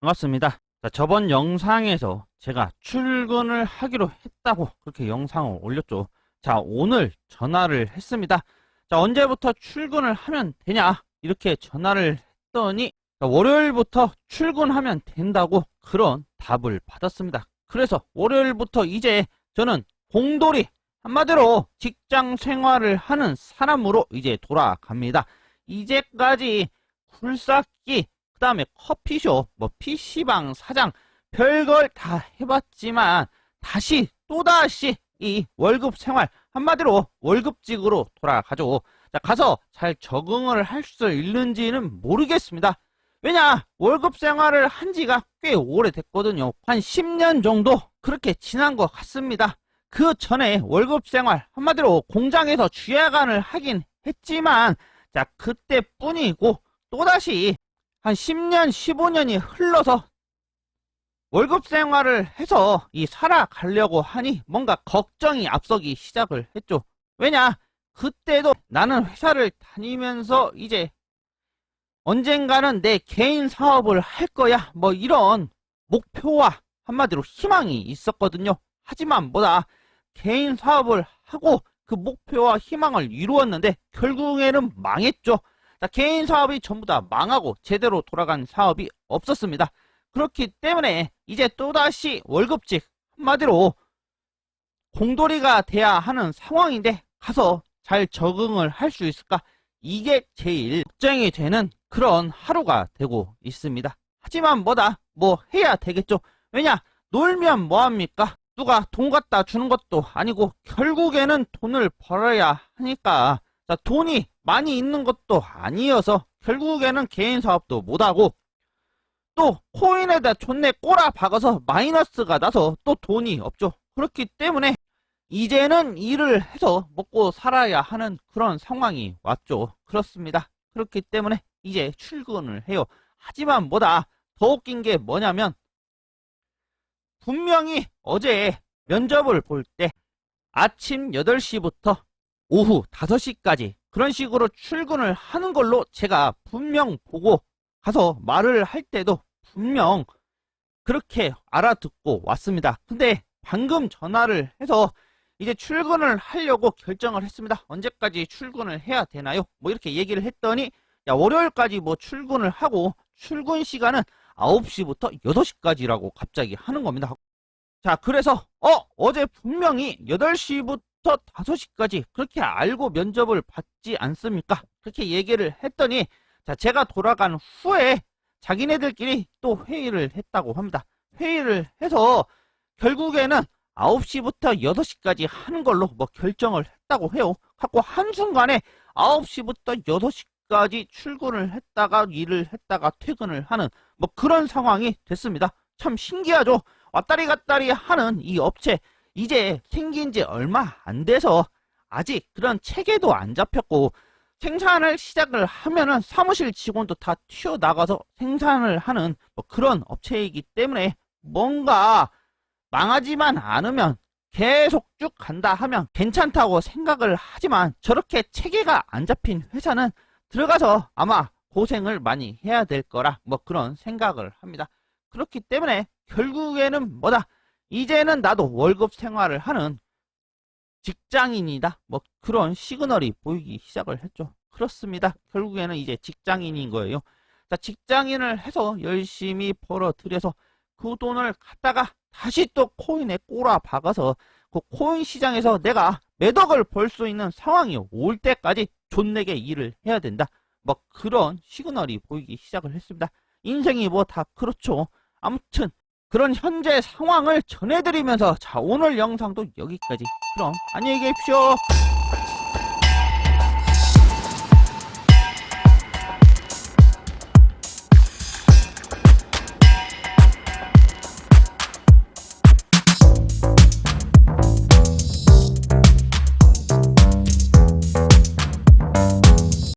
반갑습니다. 자, 저번 영상에서 제가 출근을 하기로 했다고 그렇게 영상을 올렸죠. 자, 오늘 전화를 했습니다. 자, 언제부터 출근을 하면 되냐? 이렇게 전화를 했더니 자, 월요일부터 출근하면 된다고 그런 답을 받았습니다. 그래서 월요일부터 이제 저는 공돌이 한마디로 직장 생활을 하는 사람으로 이제 돌아갑니다. 이제까지 굴삭기 그 다음에 커피숍, 뭐 PC방 사장, 별걸 다 해봤지만 다시 또다시 이 월급 생활 한마디로 월급직으로 돌아가죠. 자, 가서 잘 적응을 할 수 있는지는 모르겠습니다. 왜냐, 월급 생활을 한 지가 꽤 오래됐거든요. 한 10년 정도 그렇게 지난 것 같습니다. 그 전에 월급 생활 한마디로 공장에서 쥐야간을 하긴 했지만 자, 그때뿐이고 또다시 한 10년, 15년이 흘러서 월급 생활을 해서 이 살아가려고 하니 뭔가 걱정이 앞서기 시작을 했죠. 왜냐? 그때도 나는 회사를 다니면서 이제 언젠가는 내 개인 사업을 할 거야. 뭐 이런 목표와 한마디로 희망이 있었거든요. 하지만 뭐다. 개인 사업을 하고 그 목표와 희망을 이루었는데 결국에는 망했죠. 자, 개인 사업이 전부 다 망하고 제대로 돌아간 사업이 없었습니다. 그렇기 때문에 이제 또다시 월급직 한마디로 공돌이가 돼야 하는 상황인데 가서 잘 적응을 할 수 있을까? 이게 제일 걱정이 되는 그런 하루가 되고 있습니다. 하지만 뭐다? 뭐 해야 되겠죠. 왜냐? 놀면 뭐합니까? 누가 돈 갖다 주는 것도 아니고 결국에는 돈을 벌어야 하니까 자, 돈이 많이 있는 것도 아니어서 결국에는 개인 사업도 못하고 또 코인에다 존내 꼬라 박아서 마이너스가 나서 또 돈이 없죠. 그렇기 때문에 이제는 일을 해서 먹고 살아야 하는 그런 상황이 왔죠. 그렇습니다. 그렇기 때문에 이제 출근을 해요. 하지만 뭐다 더 웃긴 게 뭐냐면 분명히 어제 면접을 볼 때 아침 8시부터 오후 5시까지 그런 식으로 출근을 하는 걸로 제가 분명 보고 가서 말을 할 때도 분명 그렇게 알아듣고 왔습니다. 근데 방금 전화를 해서 이제 출근을 하려고 결정을 했습니다. 언제까지 출근을 해야 되나요? 뭐 이렇게 얘기를 했더니 야 월요일까지 뭐 출근을 하고 출근 시간은 9시부터 6시까지라고 갑자기 하는 겁니다. 자, 그래서 어 어제 분명히 8 시부터 5시까지 그렇게 알고 면접을 받지 않습니까? 그렇게 얘기를 했더니 자, 제가 돌아간 후에 자기네들끼리 또 회의를 했다고 합니다. 회의를 해서 결국에는 9시부터 6시까지 하는 걸로 뭐 결정을 했다고 해요. 갖고 한순간에 9시부터 6시까지 출근을 했다가 일을 했다가 퇴근을 하는 뭐 그런 상황이 됐습니다. 참 신기하죠? 왔다리 갔다리 하는 이 업체 이제 생긴 지 얼마 안 돼서 아직 그런 체계도 안 잡혔고 생산을 시작을 하면은 사무실 직원도 다 튀어나가서 생산을 하는 뭐 그런 업체이기 때문에 뭔가 망하지만 않으면 계속 쭉 간다 하면 괜찮다고 생각을 하지만 저렇게 체계가 안 잡힌 회사는 들어가서 아마 고생을 많이 해야 될 거라 뭐 그런 생각을 합니다. 그렇기 때문에 결국에는 뭐다? 이제는 나도 월급 생활을 하는 직장인이다. 뭐 그런 시그널이 보이기 시작을 했죠. 그렇습니다. 결국에는 이제 직장인인 거예요. 자, 직장인을 해서 열심히 벌어들여서 그 돈을 갖다가 다시 또 코인에 꼬라 박아서 그 코인 시장에서 내가 매덕을 벌 수 있는 상황이 올 때까지 존내게 일을 해야 된다. 뭐 그런 시그널이 보이기 시작을 했습니다. 인생이 뭐 다 그렇죠. 아무튼 그런 현재 상황을 전해드리면서 자 오늘 영상도 여기까지. 그럼 안녕히 계십시오.